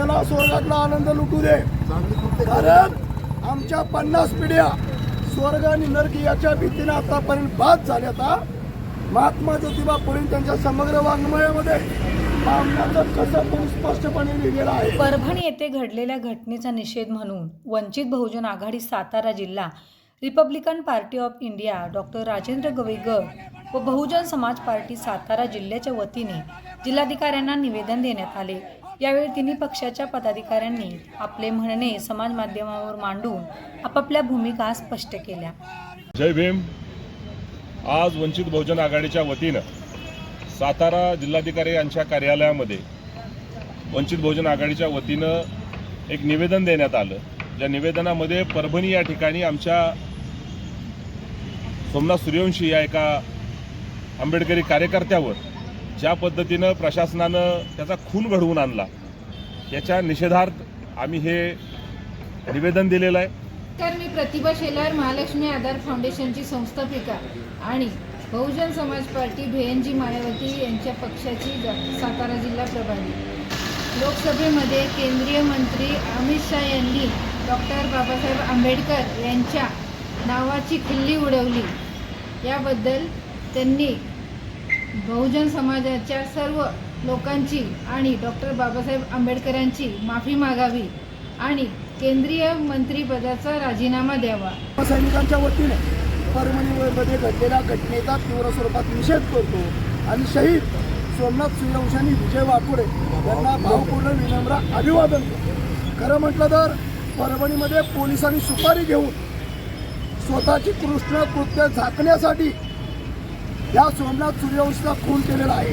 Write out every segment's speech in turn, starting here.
त्यांना स्वर्गातला आनंद लुटू दे. कारण आमच्या पन्नास पिढ्या स्वर्ग आणि नरक याच्या भीतीने आतापर्यंत बाद झाल्यात महात्मा ज्योतिबा फुले त्यांच्या समग्र वाङ्मयामध्ये स्पष्टपणे परभणी येथे घडलेल्या घटनेचा निषेध म्हणून वंचित बहुजन आघाडी सातारा जिल्हा Republican Party of India doctor Rajendra Gavegar व बहुजन समाज पार्टी सातारा जिल्ह्याच्या वतीने जिल्हाधिकाऱ्यांना निवेदन देण्यात आले. यावेळी तिन्ही पक्षाच्या पदाधिकाऱ्यांनी आपले म्हणणे समाज माध्यमावर मांडून आपापल्या भूमिका स्पष्ट केल्या. जय भीम. आज वंचित बहुजन आघाडीच्या वतीनं सातारा जिल्हाधिकारी यांच्या कार्यालयामध्ये वंचित बहुजन आघाडीच्या वतीनं एक निवेदन देण्यात आलं. ज्या निवेदनामध्ये परभणी या ठिकाणी आमच्या सोमनाथ सूर्यवंशी या एका आंबेडकरी कार्यकर्त्यावर ज्या पद्धतीनं प्रशासनानं त्याचा खून घडवून आणला याच्या निषेधार्थ आम्ही हे निवेदन दिलेलं आहे. तर मी प्रतिभा शेलार महालक्ष्मी आधार फाउंडेशनची संस्थापिका आणि बहुजन समाज पार्टी भेएनजी मायावती यांच्या पक्षाची सातारा जिल्हा प्रभारी. लोकसभेमध्ये केंद्रीय मंत्री अमित शाह यांनी डॉक्टर बाबासाहेब आंबेडकर यांच्या नावाची खिल्ली उडवली. याबद्दल त्यांनी बहुजन समाजाच्या सर्व लोकांची आणि डॉक्टर बाबासाहेब आंबेडकरांची माफी मागावी आणि केंद्रीय मंत्रीपदाचा राजीनामा द्यावा. सैनिकांच्या वतीने परभणीमध्ये घडलेल्या घटनेचा तीव्र स्वरूपात निषेध करतो आणि शहीद सोमनाथ सूर्यवंशांनी विजय वाकोडे यांना भावपूर्ण विनम्र अभिवादन खरं म्हटलं तर परभणीमध्ये पोलिसांनी सुपारी घेऊन स्वतःची कृष्ण कृत्य झाकण्यासाठी या सोमनाथ सूर्यवंशीचा खून केलेला आहे.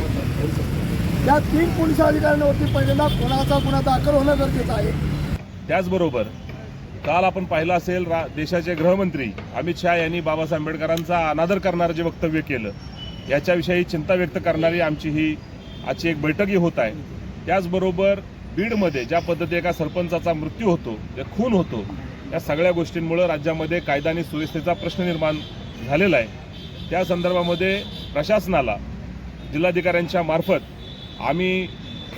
या तीन पोलीस अधिकाऱ्यांवरती पहिल्यांदा गुन्हाचा गुन्हा दाखल होणं गरजेचं आहे. त्याचबरोबर काल आपण पाहिलं असेल रा देशाचे गृहमंत्री अमित शहा यांनी बाबासाहेब आंबेडकरांचा अनादर करणारं जे वक्तव्य केलं याच्याविषयी चिंता व्यक्त करणारी आमची ही आजची एक बैठकही होत आहे. त्याचबरोबर बीडमध्ये ज्या पद्धती एका सरपंचाचा मृत्यू होतो जे खून होतो या सगळ्या गोष्टींमुळं राज्यामध्ये कायदा आणि सुव्यवस्थेचा प्रश्न निर्माण झालेला आहे. त्या संदर्भामध्ये प्रशासनाला जिल्हाधिकाऱ्यांच्या मार्फत आम्ही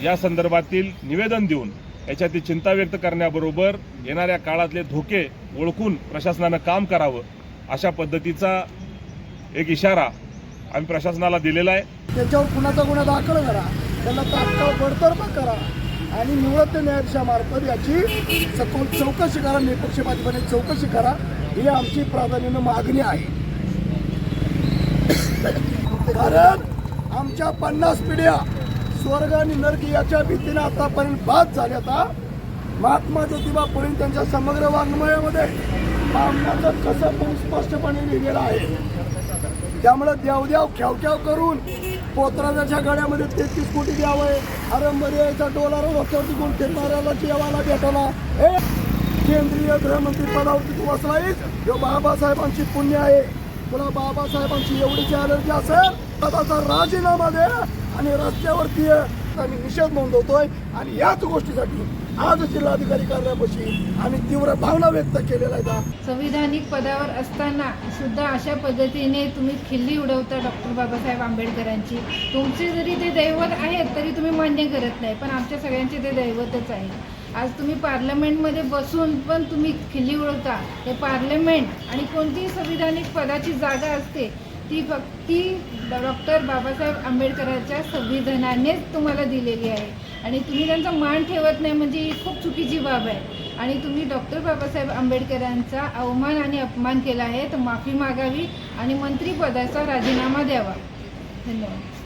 या संदर्भातील निवेदन देऊन याच्यातील चिंता व्यक्त करण्याबरोबर येणाऱ्या काळातले धोके ओळखून प्रशासनानं काम करावं अशा पद्धतीचा एक इशारा आम्ही प्रशासनाला दिलेला आहे. त्याच्यावर कुणाचा गुन्हा दाखल करा त्यांना तात्काळ बडतर्फ करा आणि निवृत्त न्यायाधीशामार्फत याची सखोल चौकशी करा निपक्षपातीपणे चौकशी करा. ही आमची प्राधान्यानं मागणी आहे. कारण आमच्या पन्नास पिढ्या स्वर्ग आणि नरक याच्या भीतीने आतापर्यंत बाद झाल्यात महात्मा ज्योतिबा फुले त्यांच्या समग्र वाङ्मयामध्ये मामल्याचं कसं पण स्पष्टपणे लिहिलेलं आहे. त्यामुळे द्यावद्याव ख्यावख्याव करून पोत्राच्या गड्यामध्ये तेहतीस कोटी द्यावं. आरंभरी यायचा डोलार रस्त्यावरती कोण फिरणाऱ्याला जेवायला भेटायला हे केंद्रीय गृहमंत्री पदावरती तू बसलायस जो बाबासाहेबांची पुण्य आहे. तुला बाबासाहेबांची एवढीची अलर्जी असेल पदाचा राजीनामा दे आणि रस्त्यावरती आम्ही निषेध नोंदवतोय आणि याच गोष्टीसाठी आज जिल्हाधिकारी कार्यापाशी आम्ही तीव्र भावना व्यक्त केलेला आहे संविधानिक पदावर असताना सुद्धा अशा पद्धतीने तुम्ही खिल्ली उडवता डॉक्टर बाबासाहेब आंबेडकरांची. तुमचे जरी ते दैवत आहेत तरी तुम्ही मान्य करत नाही पण आमच्या सगळ्यांचे ते दैवतच आहे आज तुम्ही पार्लमेंटमध्ये बसून पण तुम्ही खिल्ली उडवता. हे पार्लमेंट आणि कोणतीही संविधानिक पदाची जागा असते ती फक्त ती डॉक्टर बाबासाहेब आंबेडकरांच्या संविधानानेच तुम्हाला दिलेली आहे. आणि तुम्ही त्यांचा मान ठेवत नाही म्हणजे ही खूप चुकीची बाब आहे. आणि तुम्ही डॉक्टर बाबासाहेब आंबेडकरांचा अवमान आणि अपमान केला आहे तर माफी मागावी आणि मंत्रिपदाचा राजीनामा द्यावा. धन्यवाद.